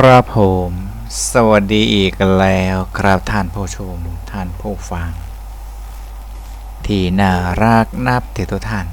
ครับผม สวัสดีอีกแล้วครับท่านผู้ชม ท่านผู้ฟัง ที่น่ารักนับถือทุกท่าน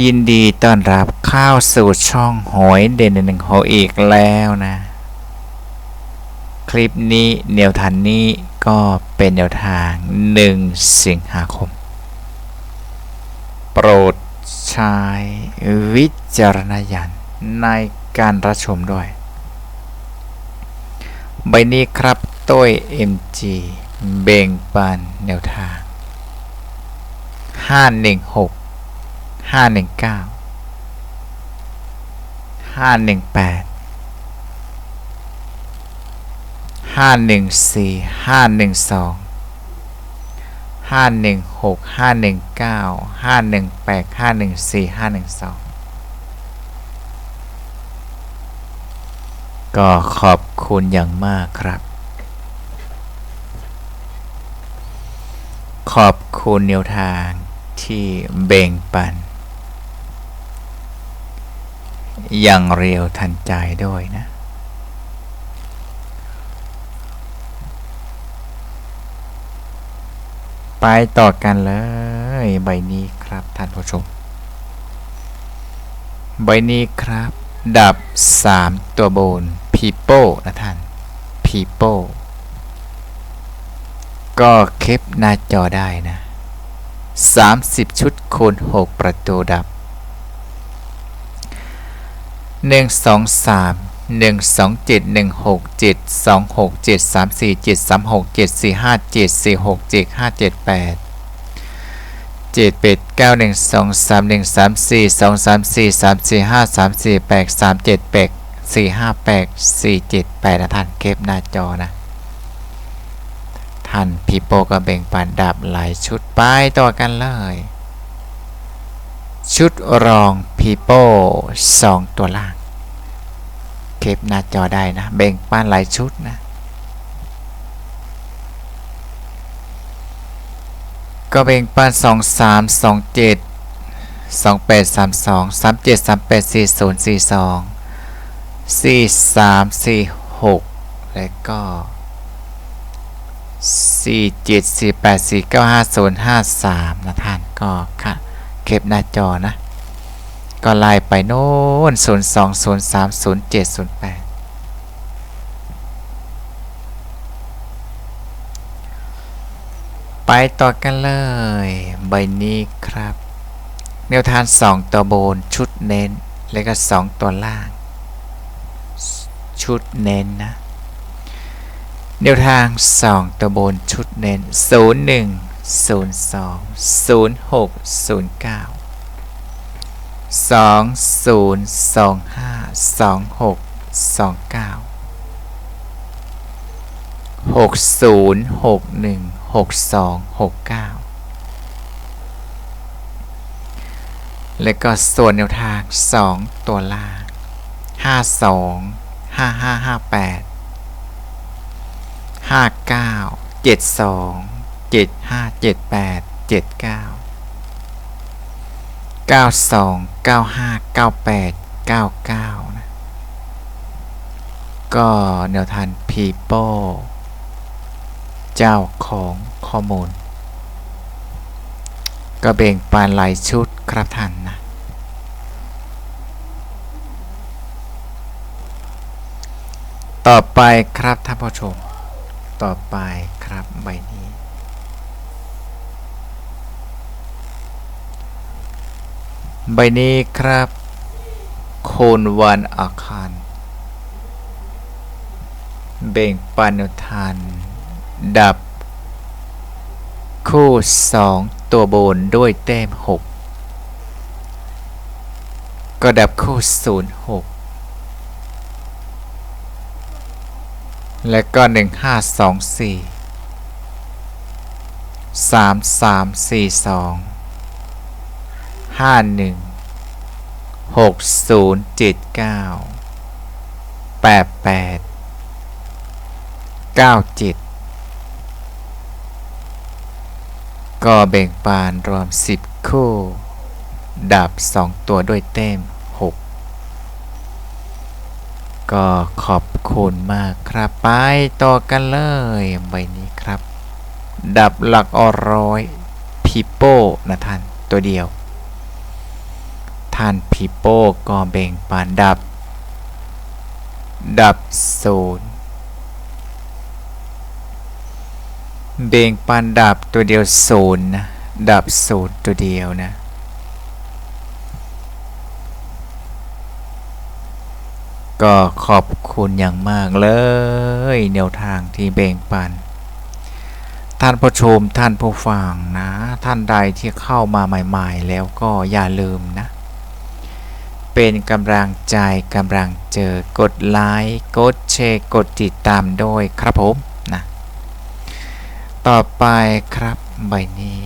ยินดีต้อนรับเข้าสู่ช่องหอยเด่นหนึ่งหอยอีกแล้วนะ คลิปนี้แนวทางนี้ก็เป็นแนวทางหนึ่งสิงหาคม โปรดใช้วิจารณญาณใน การรับชมด้วย ใบนี้ครับต้ย MG เบ่งปันแนวทาง 516 519 518 514 512 516 519 518 514 512 ก็ขอบคุณอย่างมากครับ ขอบคุณแนวทางที่เบ่งปัน อย่างเร็วทันใจด้วยนะ ไปต่อกันเลยใบนี้ครับท่านผู้ชม ใบนี้ครับ ดับ 3 ตัวบน people นะท่าน people ก็คลิปหน้าจอได้นะ 30 ชุดคูณ 6 ประตูดับ 1 2 3 1 2 7 1 6 7 2 6 7 3 4 7 3 6 7 4 5 7 4 6 7 5 7 8 7 8 9 1 2 3 1 3 4 2 3 4 3 4 5 3 4 8 3 7 8 4 5 8 4 7 8นะท่านเก็บหน้าจอนะท่านพีโปก็แบ่งปันดับหลายชุดไปต่อกันเลย ชุดรองพีโป้สองตัวล่าง เก็บหน้าจอได้นะ แบ่งปันหลายชุดนะ ก็แบ่งปันสองสามสองเจ็ดสองแปดสามสองสามเจ็ดสามแปดสี่ศูนย์สี่สอง สี่สามสี่หกแล้วก็สี่เจ็ดสี่แปดสี่เก้าห้าศูนย์ห้าสามนะท่านก็ค่ะเก็บหน้าจอนะ ก็ไล่ไปโน้นศูนย์สองศูนย์สามศูนย์เจ็ดศูนย์แปดไปต่อกันเลย ใบนี้ครับ แนวทางสองตัวบนชุดเน้น แล้วก็สองตัวล่าง ชุดเน้นนะแนวทางสองตัวบนชุดเน้น 0 1 0 2 0 6 0 9 2 0 2 5 2 6 2 9 6 0 6 1 6 2 6 9แล้วก็ส่วนแนวทาง2ตัวล่าง52 55 58 59 72 75 78 79 92 95 98 99นะ ก็แนวทาง people เจ้าของข้อมูล ก็เบ่งปานหลายชุดครับท่านนะ ต่อไปครับท่านผู้ชม ต่อไปครับใบนี้ ใบนี้ครับ โคนวันอาคาร เบ่งปันทาน ดับ คู่สองตัวบนด้วยแต้มหกก็ดับคู่ศูนย์หก และก็หนึ่งห้าสองสี่สามสามสี่สองห้าหนึ่งหกศูนย์เจ็ดเก้าแปดแปดเก้าเจ็ดก็แบ่งปานรวม 10 คู่ ดับ 2 ตัวด้วยเต้ม ก็ขอบคุณมากครับ ไปต่อกันเลยใบนี้ครับ ดับหลักอร้อยพีโป้นะท่านตัวเดียว ท่านพีโป้ก็เบ่งปานดับ ดับศูนย์เบ่งปานดับตัวเดียวศูนย์นะดับศูนย์ตัวเดียวนะ ก็ขอบคุณอย่างมากเลยแนวทางที่เบ่งปัน ท่านผู้ชมท่านผู้ฟังนะ ท่านใดที่เข้ามาใหม่ ๆ แล้วก็อย่าลืมนะ เป็นกำลังใจกำลังเจอกดไลค์กดแชร์กดติดตามด้วยครับผมนะ ต่อไปครับใบนี้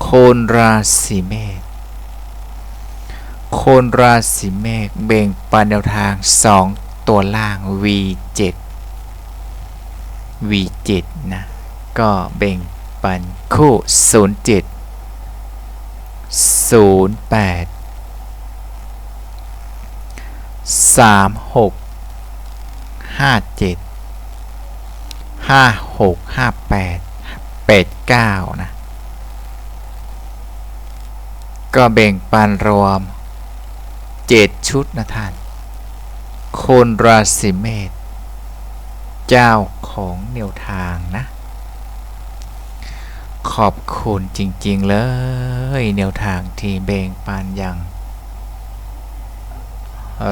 โคนราศีเมษ คนราศีเมษเบ่งปันแนวทาง 2 ตัวล่าง V7 V7 นะ ก็เบ่งปันคู่ 07 08 36 57 56 58 89 นะ ก็แบ่งปันรวม 7ชุดนะท่าน คนราศีเมษเจ้าของแนวทางนะ ขอบคุณจริง ๆ เลย แนวทางที่แบ่งปันอย่าง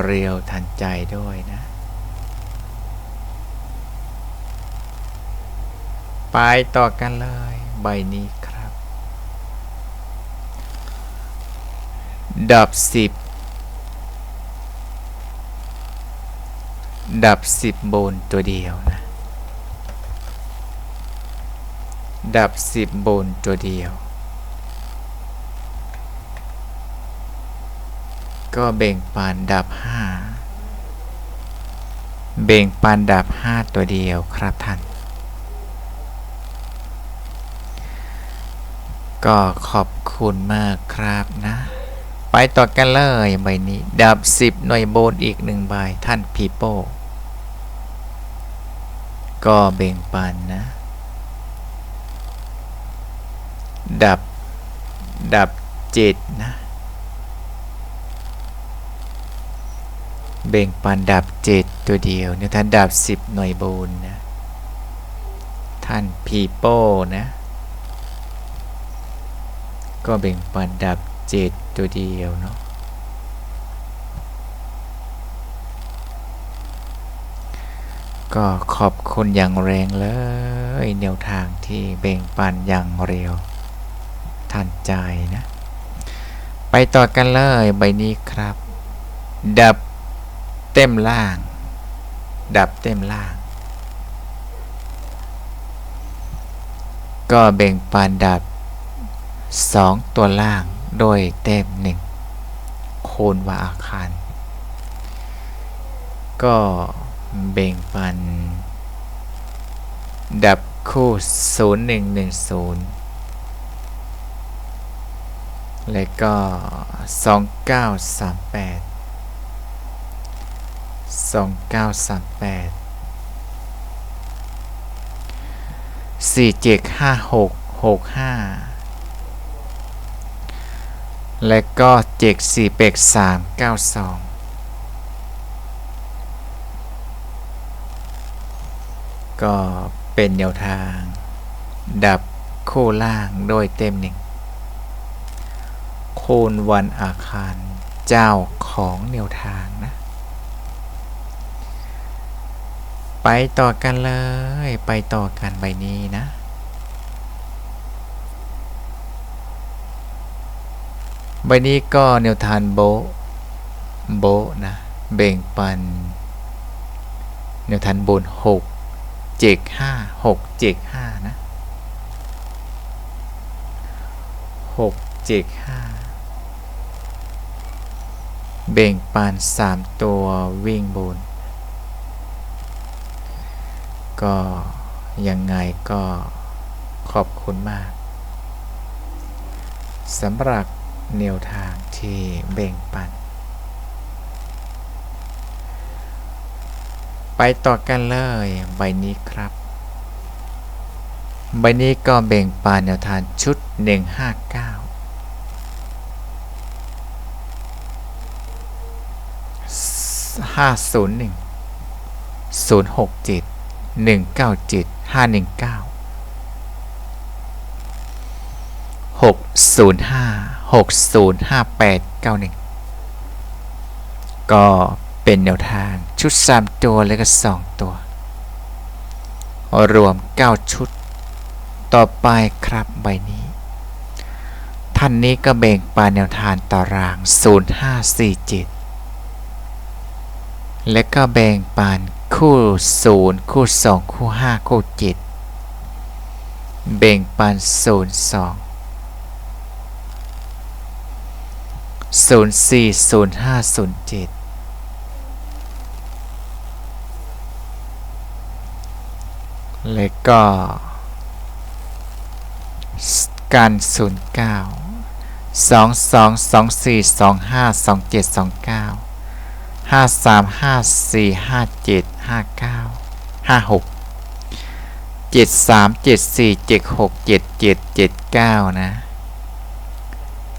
เรียวทันใจด้วยนะ ไปต่อกันเลย ใบนี้ครับ ดับสิบ ดับสิบบนตัวเดียวนะ ดับสิบบนตัวเดียว ก็เบ่งปานดับห้าเบ่งปานดับห้าตัวเดียวครับท่าน ก็ขอบคุณมากครับนะไปต่อกันเลยใบนี้ ดับ 10 หน่วยโบนอีกหนึ่งใบท่านพีโป้ ก็เบ่งปันนะ ดับ ดับเจ็ดนะ เบ่งปันดับเจ็ดตัวเดียวเนี่ยท่านดับ10หน่วยโบนนะ ท่านพีโป้นะ ก็เบ่งปันดับเจ็ดตัวเดียวเนาะ ก็ขอบคุณอย่างแรงเลยแนวทางที่เบ่งปันอย่างเร็ว ทันใจนะ ไปต่อกันเลยใบนี้ครับ ดับเต็มล่าง ดับเต็มล่าง ก็เบ่งปันดับ 2 ตัวล่างโดยเต็มหนึ่งโคนว่าอาคาร ก็ เบ่งปัน ดับคู่ศูนย์หนึ่งหนึ่งศูนย์และก็สองเก้าสามแปดสองเก้าสามแปดสี่เจ็ดห้าหกหกห้าและก็เจ็ดสี่เป็กสามเก้าสอง ก็เป็นแนวทาง ดับคู่ล่างโดยเต็มหนึ่งคูณวันอาคารเจ้าของแนวทางนะ ไปต่อกันเลยไปต่อกันใบนี้นะใบนี้ก็แนวทานโบโบนะ เบ่งปัน แนวทานบนหก เจ็กห้าหกเจ็กห้านะหกเจ็กห้าเบ่งปันสามตัววิ่งบนก็ยังไงก็ขอบคุณมากสำหรับแนวทางที่เบ่งปัน ไปต่อกันเลย ใบนี้ครับ ใบนี้ก็แบ่งปานแนวทางชุด 159ห้าศูนย์หนึ่งศูนย์หก เป็นแนวทางชุดสามตัวและก็สองตัว รวมเก้าชุด ต่อไปครับใบนี้ ท่านนี้ก็แบ่งปานแนวทางตาราง 0547 และก็แบ่งปานคู่ 0 คู่ 2 คู่ 5 คู่ 7 แบ่งปาน 02 040507 05 07 และก็การ 09 22 24 25 27 29 ห้าสามห้าสี่ห้าเจ็ดห้าเก้าห้าหกเจ็ดส เลยก็กามเจ็ดสี่เจ็ดหกเจ็ดเจ็ดเจ็ดเก้านะ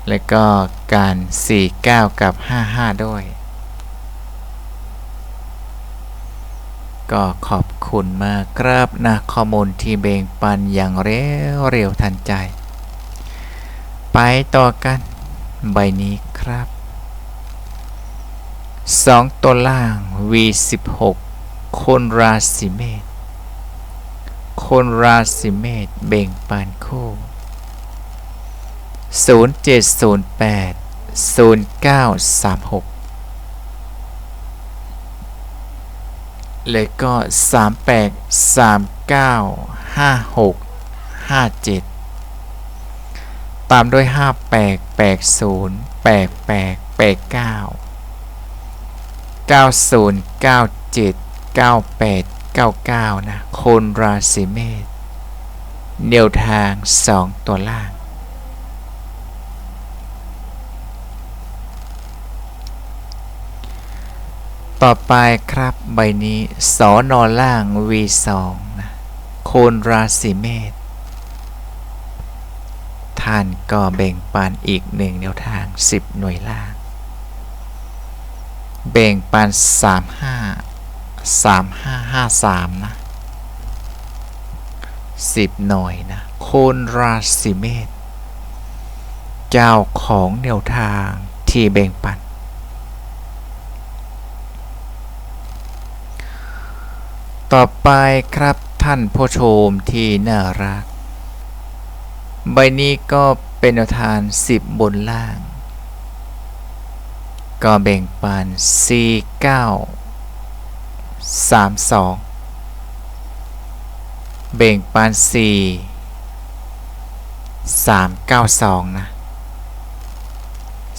แล้วก็การสี่เก้ากับห้าห้าด้วย ก็ขอบคุณมากครับนะข้อมูลที่เบ่งปันอย่างเร็วเร็วทันใจ ไปต่อกันใบนี้ครับสองตัวล่าง V16 คนราศีเมษคนราศีเมษเบ่งปานคู่ 0708 0936 และก็ 38 39 56 57 ตามด้วย 58 80 88 89 90 97 98 99 นะคนราศีเมษแนวทาง 2 ตัวล่าง ต่อไปครับใบนี้สอนอล่าง V2 นะโคนราศีเมษท่านก็แบ่งปันอีกหนึ่งแนวทาง 10 หน่วยล่าง แบ่งปันสามห้าสามห้าห้าสามนะสิบหน่อยนะ โคนราศีเมษเจ้าของแนวทางที่แบ่งปัน ต่อไปครับท่านผู้ชมที่น่ารัก ใบนี้ก็เป็นแนวทางสิบบนล่าง ก็แบ่งปัน C9 32 แบ่งปัน C 392 นะ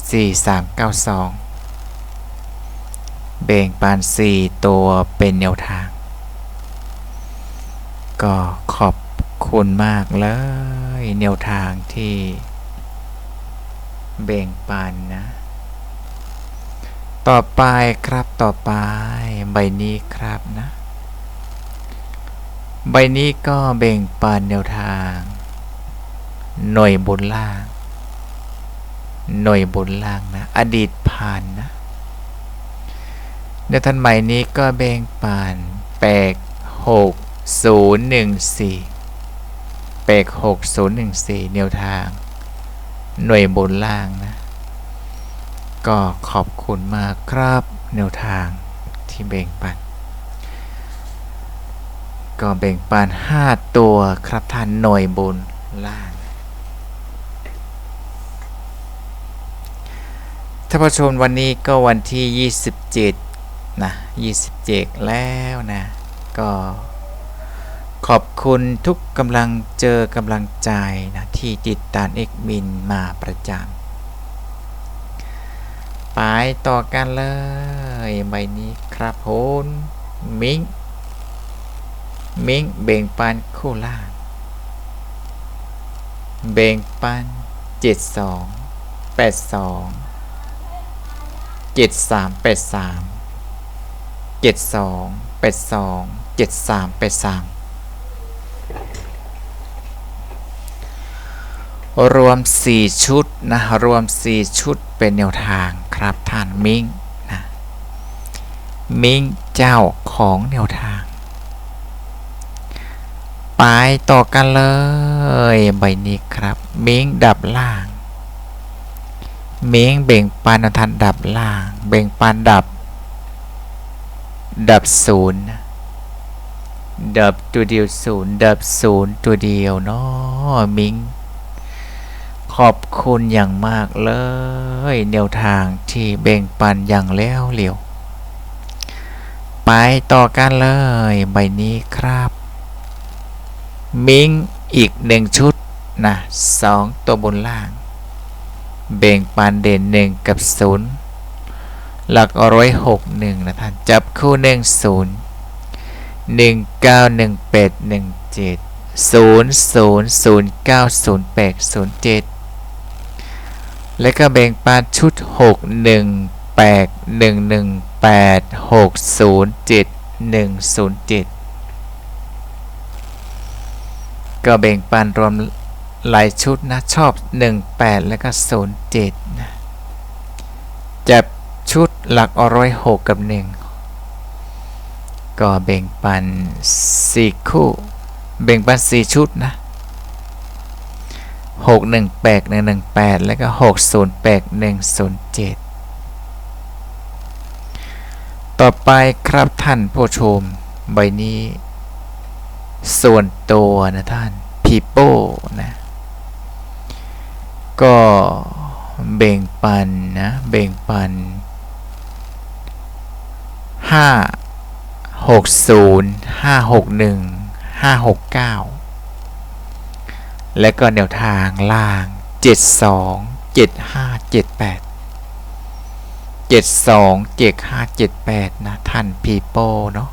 C 392 แบ่งปัน C ตัวเป็นแนวทาง ก็ขอบคุณมากเลยแนวทางที่แบ่งปันนะ ต่อไปครับต่อไปใบนี้ครับนะ ใบนี้ก็เบ่งปันแนวทาง หน่วยบนล่าง หน่วยบนล่างนะ อดีตผ่านนะในทันใหม่นี้ก็เบ่งปันแปกหก ศูนย์หนึ่งสี่แปกหกศูนย์หนึ่งสี่แนวทาง หน่วยบนล่างนะ ก็ขอบคุณมากครับแนวทางที่แบ่งปัน ก็แบ่งปัน 5 ตัวครับท่านหน่วยบนล่างท่านผู้ชมวันนี้ก็วันที่ 27 นะ 27 แล้วนะ ก็ ขอบคุณทุกกำลังเจอกำลังใจนะที่ติดตามเอกมินมาประจำไปต่อกันเลยใบนี้ครับผมมิงมิงเบ่งปันคู่ล่างเบ่งปันเจ็ดสองแปดสองเจ็ดสามแปดสามเจ็ดสองแปดสองเจ็ดสามแปดสาม รวม 4 ชุดนะรวม 4 ชุดเป็นแนวทางครับท่านมิงนะมิงเจ้าของแนวทาง ไปต่อกันเลย ใบนี้ครับ มิงดับล่าง มิงเบ่งปันทางดับล่าง เบ่งปันดับ ดับศูนย์ดับตัวเดียวศูนย์ดับศูนย์ตัวเดียวเนาะมิง ขอบคุณอย่างมากเลยแนวทางที่แบ่งปันอย่างแล้วเหลียว ไปต่อกันเลยใบนี้ครับ มิงอีกหนึ่งชุดนะสองตัวบนล่าง แบ่งปันเด่นหนึ่งกับศูนย์หลักร้อยหกหนึ่งนะท่านจับคู่หนึ่งศูนย์หนึ่งเก้าหนึ่งแปดหนึ่งเจ็ดศูนย์ศูนย์ศูนย์เก้าศูนย์ และก็แบ่งปันชุดหกหนึ่งแปดหนึ่งหนึ่งแปดหกศูนย์เจ็ดหนึ่งศูนย์เจ็ดก็แบ่งปันรวมหลายชุดนะ ชอบ 18 แล้วก็ 07นะจับชุดหลักอร้อยหกกับ 1 ก็แบ่งปัน 4 คู่ แบ่งปัน 4 ชุดนะ 6 1 8 1 1 8 แล้วก็ 6 0 8 1 0 7 ต่อไปครับท่านผู้ชม ใบนี้ ส่วนตัวนะท่าน people นะ ก็เบ่งปันนะเบ่งปัน 5 60 561 569 และก็แนวทางล่าง 72 75 78 72 75 78 นะ ท่าน people เนาะ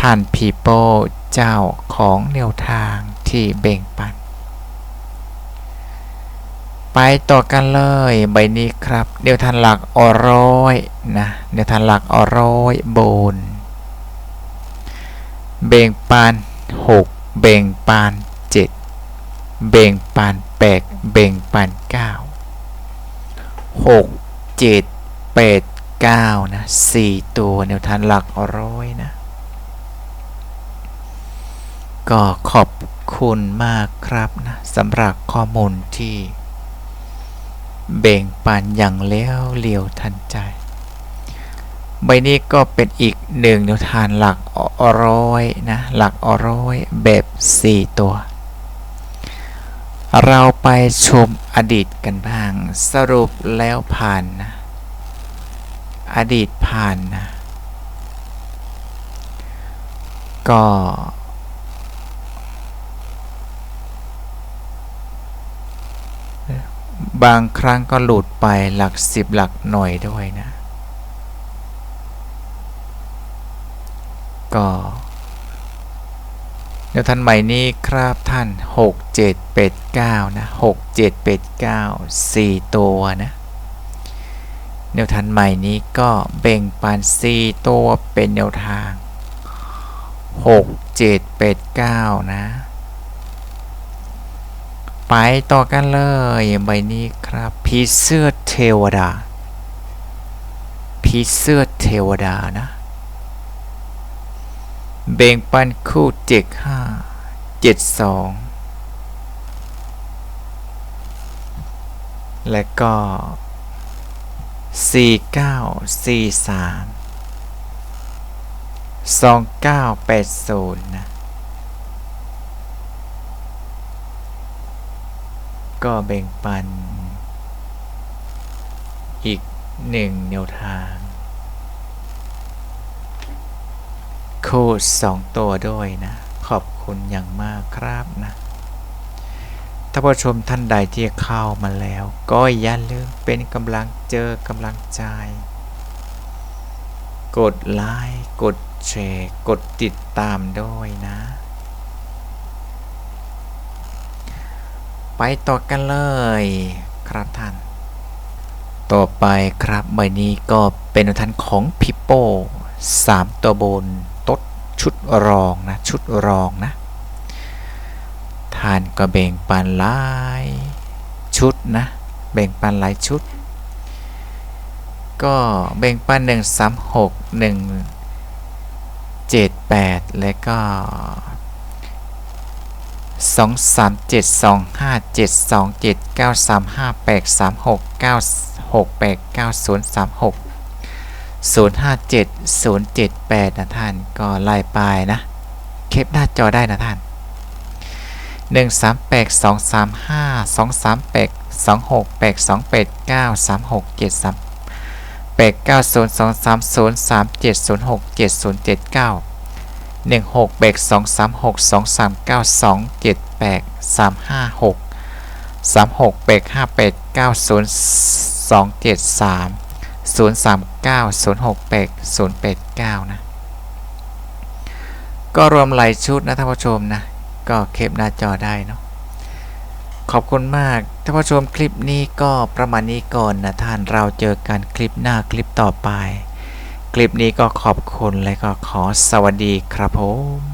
ท่าน people เจ้าของแนวทางที่เบ่งปัน ไปต่อกันเลยใบนี้ครับแนวทางหลักอร้อยนะแนวทางหลักอร้อยบน เบ่งปาน6 เบ่งปาน 7เบ่งปาน8เบ่งปาน9 6 7 8 9 นะ 4 ตัวแนวทางหลักอร้อยนะ ก็ขอบคุณมากครับนะสำหรับข้อมูลที่เบ่งปันอย่างแล้วเลียวทันใจ ใบนี้ก็เป็นอีกหนึ่งแนวทางหลักอร้อยนะ หลักอร้อยแบบ 4 ตัว เราไปชมอดีตกันบ้าง สรุปแล้วผ่านนะ อดีตผ่านนะ ก็ บางครั้งก็หลุดไปหลักสิบหลักหน่วยด้วยนะ ก็ เดี๋ยวท่านใหม่นี้ครับท่าน 6 7 8 9 นะ 6 7 8 9 4 ตัวนะ แนวทางใหม่นี้ก็แบ่งปัน 4 ตัวเป็นแนวทาง 6 7 8 9 นะ ไปต่อกันเลยใบนี้ครับผีเสื้อเทวดาผีเสื้อเทวดานะ เบ่งปันคู่เจ็ดห้าเจ็ดสองและก็สี่เก้าสี่สามสองเก้าแปดศูนย์นะก็แบ่งปัน อีกหนึ่งแนวทาง โค้ดสองตัวด้วยนะ ขอบคุณอย่างมากครับนะถ้านผู้ชมท่านใดที่เข้ามาแล้ว ก็อย่าลืมเป็นกำลังเจอกำลังใจ กดไลค์กดแชร์กดติดตามด้วยนะ ไปต่อกันเลยครับท่าน ต่อไปครับใบนี้ก็เป็นท่านของพิโป้สามตัวบน ชุดรองนะ ชุดรองนะทานก็แบ่งปันหลายชุดนะ แบ่งปันหลายชุด ก็แบ่งปันหนึ่งสามหกหนึ่งเจ็ดและก็สองสามเจ็ดสองห้าเจ็ดสองเจ็ดเก้าสามห้าแปดสามหกเก้าหกแปดเก้าศูนย์ห้าเจ็ดศูนย์เจ็ดแปดนะท่านก็ไล่ไปนะ เคปหน้าจอได้นะท่านหนึ่งสามแปดสองสามห้าสองสามแปดสองหกแปดสองแปดเก้าสามหกเจ็ดสามแปดเก้าศูนย์สองสามศูนย์สามเจ็ดศูนย์หกเจ็ดศูนย์เจ็ดเก้าหนึ่งหกแปดสองสามหกสองสามเก้า สองเจ็ดแปดสามห้าหกสามหกแปดห้าแปดเก้าศูนย์สองเจ็ดสามศูนย์สามเก้าศูนย์หกแปดศูนย์แปดเก้านะ ก็รวมหลายชุดนะท่านผู้ชมนะ ก็เคปหน้าจอได้เนาะ ขอบคุณมากท่านผู้ชมคลิปนี้ก็ประมาณนี้ก่อนนะท่านเราเจอกันคลิปหน้าคลิปต่อไป คลิปนี้ก็ขอบคุณและก็ขอสวัสดีครับผม